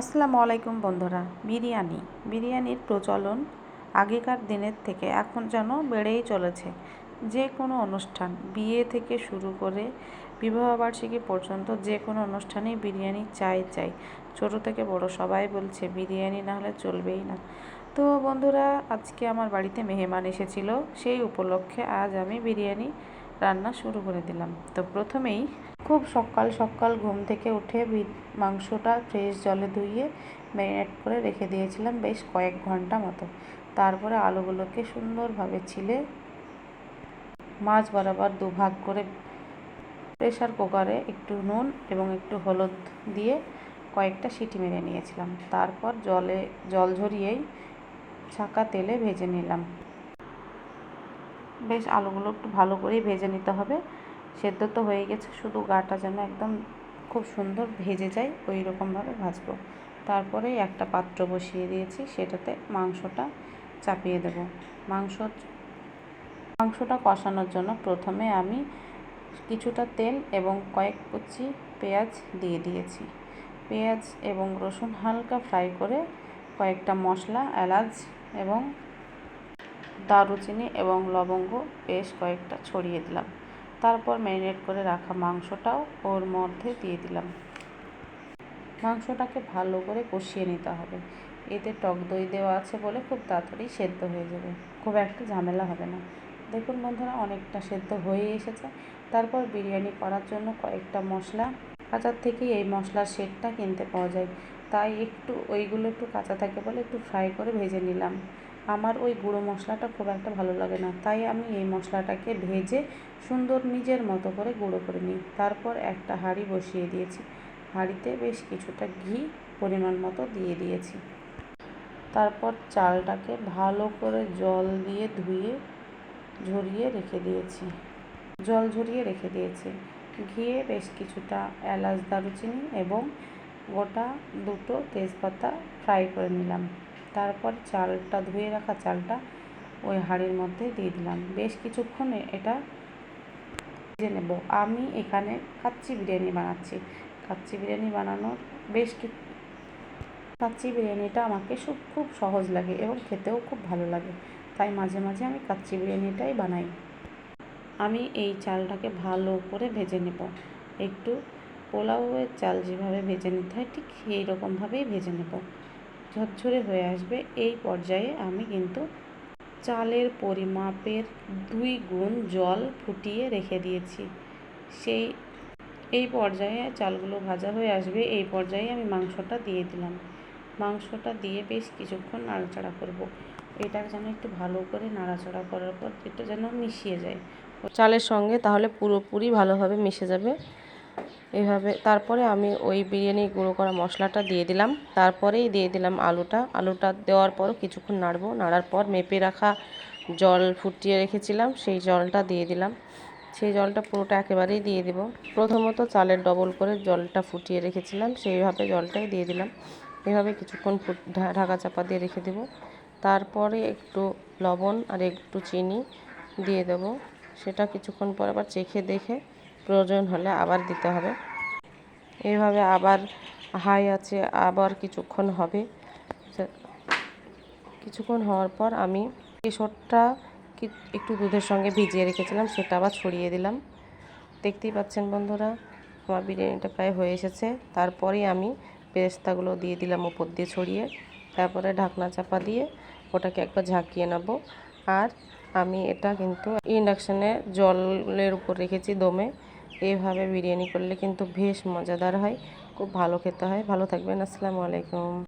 আসসালামু আলাইকুম বন্ধুরা, বিরিয়ানি। বিরিয়ানির প্রচলন আগেকার দিনের থেকে এখন যেন বেড়েই চলেছে। যে কোনো অনুষ্ঠান, বিয়ে থেকে শুরু করে বিবাহবার্ষিকী পর্যন্ত যে কোনো অনুষ্ঠানেই বিরিয়ানি চাই চাই। ছোটো থেকে বড় সবাই বলছে, বিরিয়ানি না হলে চলবেই না। তো বন্ধুরা, আজকে আমার বাড়িতে মেহমান এসেছিল। সেই উপলক্ষে আজ আমি বিরিয়ানি রান্না শুরু করে দিলাম। তো প্রথমেই খুব সকাল সকাল ঘুম থেকে উঠে মাংসটা ফ্রেশ জলে ধুইয়ে ম্যারিনেট করে রেখে দিয়েছিলাম বেশ কয়েক ঘণ্টা মতো। তারপরে আলুগুলোকে সুন্দরভাবে ছিলে মাছ বরাবর দুভাগ করে প্রেশার কুকারে একটু নুন এবং একটু হলুদ দিয়ে কয়েকটা সিটি মেরে নিয়েছিলাম। তারপর জলে জল ঝরিয়েই ছাকা তেলে ভেজে নিলাম। বেশ আলুগুলো একটু ভালো করেই ভেজে নিতে হবে। সেদ্ধ তো হয়ে গেছে, শুধু গাটা যেন একদম খুব সুন্দর ভেজে যায় ওই রকমভাবে ভাজবো। তারপরে একটা পাত্র বসিয়ে দিয়েছি, সেটাতে মাংসটা চাপিয়ে দেব। মাংস, মাংসটা কষানোর জন্য প্রথমে আমি কিছুটা তেল এবং কয়েক কুচি পেঁয়াজ দিয়ে দিয়েছি। পেঁয়াজ এবং রসুন হালকা ফ্রাই করে কয়েকটা মশলা, এলাচ এবং দারুচিনি এবং লবঙ্গ বেশ কয়েকটা ছড়িয়ে দিলাম। তারপর ম্যারিনেট করে রাখা মাংসটাও ওর মধ্যে দিয়ে দিলাম। মাংসটাকে ভালো করে কষিয়ে নিতে হবে। এতে টক দই দেওয়া আছে বলে খুব তাড়াতাড়ি সেদ্ধ হয়ে যাবে। খুব একটা ঝামেলা হবে না। দেখুন বন্ধুরা, অনেকটা সেদ্ধ হয়ে এসেছে। তারপর বিরিয়ানি করার জন্য কয়েকটা মশলা। বাজার থেকেই এই মশলার সেটটা কিনতে পাওয়া যায়। তাই একটু, ওইগুলো একটু কাঁচা থাকে বলে একটু ফ্রাই করে ভেজে নিলাম। আমার ওই গুঁড়ো মশলাটা খুব একটা ভালো লাগে না। তাই আমি এই মশলাটাকে ভেজে সুন্দর নিজের মতো করে গুঁড়ো করে নিই। তারপর একটা হাঁড়ি বসিয়ে দিয়েছি। হাঁড়িতে বেশ কিছুটা ঘি পরিমাণ মতো দিয়ে দিয়েছি। তারপর চালটাকে ভালো করে জল দিয়ে ধুয়ে ঝরিয়ে রেখে দিয়েছি। জল ঝরিয়ে রেখে দিয়েছি। ঘিয়ে বেশ কিছুটা এলাচ দারুচিনি এবং গোটা দুটো তেজপাতা ফ্রাই করে নিলাম। তারপর চালটা, ধুয়ে রাখা চালটা ওই হাঁড়ির মধ্যে দিয়ে দিলাম। বেশ কিছুক্ষণ এটা ভেজে নেব। আমি এখানে কাচ্চি বিরিয়ানি বানাচ্ছি। কাচ্চি বিরিয়ানি বানানোর বেশ কিছু কাচ্চি বিরিয়ানিটা আমাকে খুব খুব সহজ লাগে এবং খেতেও খুব ভালো লাগে। তাই মাঝে মাঝে আমি কাচ্চি বিরিয়ানিটাই বানাই। আমি এই চালটাকে ভালো করে ভেজে নেব। একটু পোলাওয়ের চাল যেভাবে ভেজে নিতে হয়, ঠিক সেই রকমভাবেই ভেজে নেব। ঝরঝরে হয়ে আসবে, এই পর্যায়ে আমি কিন্তু চালের পরিমাপের দুই গুণ জল ফুটিয়ে রেখে দিয়েছি। সেই, এই পর্যায়ে চালগুলো ভাজা হয়ে আসবে, এই পর্যায়ে আমি মাংসটা দিয়ে দিলাম। মাংসটা দিয়ে বেশ কিছুক্ষণ নাড়াচাড়া করব। এটা যেন একটু ভালো করে নাড়াচাড়া করার পর এটা যেন মিশিয়ে যায়। চালের সঙ্গে তাহলে পুরোপুরি ভালোভাবে মিশে যাবে। এভাবে তারপরে আমি ওই বিরিয়ানি গুঁড়ো করা মশলাটা দিয়ে দিলাম। তারপরেই দিয়ে দিলাম আলুটা। আলুটা দেওয়ার পর কিছুক্ষণ নাড়বো। নাড়ার পর মেপে রাখা জল ফুটিয়ে রেখেছিলাম। সেই জলটা দিয়ে দিলাম। সেই জলটা পুরোটা একেবারেই দিয়ে দিব। প্রথমত চালের ডবল করে জলটা ফুটিয়ে রেখেছিলাম। সেইভাবে জলটাই দিয়ে দিলাম। এভাবে কিছুক্ষণ ফুট ঢাকা চাপা দিয়ে রেখে দেব। তারপরে একটু লবণ আর একটু চিনি দিয়ে দেব। সেটা কিছুক্ষণ পর আবার চেখে দেখে প্রয়োজন হলে আবার দিতে হবে। এইভাবে আবার হাই আছে, আবার কিছুক্ষণ হবে। কিছুক্ষণ হওয়ার পর আমি কেশরটা একটু দুধের সঙ্গে ভিজিয়ে রেখেছিলাম, সেটা আবার ছড়িয়ে দিলাম। দেখতেই পাচ্ছেন বন্ধুরা, আমার বিরিয়ানিটা প্রায় হয়ে এসেছে। তারপরেই আমি পেস্তাগুলো দিয়ে দিলাম উপর দিয়ে ছড়িয়ে। তারপরে ঢাকনা চাপা দিয়ে ওটাকে একবার ঝাঁকিয়ে নেব। আর আমি এটা কিন্তু ইন্ডাকশানে জলের উপর রেখেছি দমে। এইভাবে বিরিয়ানি করলে কিন্তু বেশ মজাদার হয়। খুব ভালো খেতে হয়। ভালো থাকবেন। আসসালামু আলাইকুম।